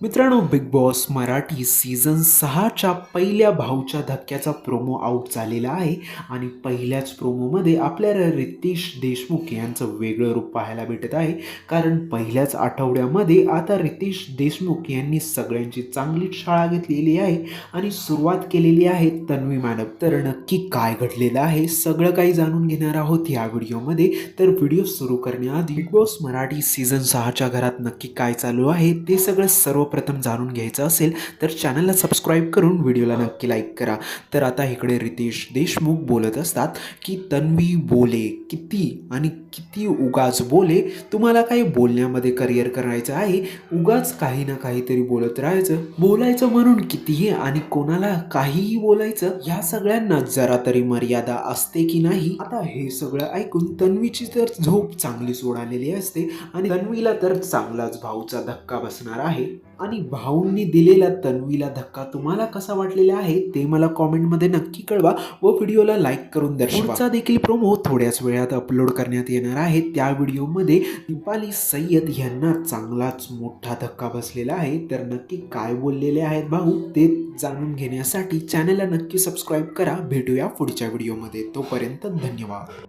मित्रांनो big boss Marathi season सहाच्या पहिल्या भाऊच्या धक्क्याचा प्रोमो आउट झालेला आहे आणि पहिल्याच प्रोमोमध्ये आपल्याला रितेश देशमुख यांचं वेगळं रूप पाहायला भेटत आहे. कारण पहिल्याच आठवड्यामध्ये आता रितेश देशमुख यांनी सगळ्यांची चांगलीच शाळा घेतलेली आहे आणि सुरुवात केलेली आहे तन्वी मॅडम तर नक्की काय घडलेलं आहे सगळं काही जाणून घेणार आहोत या व्हिडिओमध्ये तर व्हिडिओ सुरू करण्याआधी बिग बॉस मराठी सीझन सहाच्या घरात नक्की काय चालू आहे ते सगळं सर्वप्रथम जाणून घ्यायचं असेल तर चॅनलला सबस्क्राईब करून व्हिडिओला नक्की लाईक करा. तर आता इकडे रितेश देशमुख बोलत असतात की तन्वी बोले किती आणि किती उगाच बोले? तुम्हाला काही बोलण्यामध्ये करिअर करायचं आहे? उगाच काही ना काहीतरी बोलत राहायचं. बोलायचं म्हणून कितीही आणि कोणाला काहीही बोलायचं ह्या सगळ्यांना जरा तरी मर्यादा असते की नाही? आता हे सगळं ऐकून तन्वीची तर झोप चांगलीच उडालेली असते आणि तन्वीला तर चांगलाच भाऊचा धक्का बसणार आहे. आणि भाऊंनी दिलेला तन्वीला धक्का तुम्हाला कसा वाटलेला आहे ते मला कॉमेंटमध्ये नक्की कळवा व व्हिडिओला लाईक करून दर्शवा. देखील प्रोमो थोड्याच वेळात अपलोड करण्यात येणार आहे. त्या व्हिडिओमध्ये दीपाली सय्यद यांना चांगलाच मोठा धक्का बसलेला आहे. तर नक्की काय बोललेले आहेत भाऊ ते जाणून घेण्यासाठी चॅनलला नक्की सबस्क्राईब करा. भेटूया पुढच्या व्हिडिओमध्ये. तोपर्यंत धन्यवाद.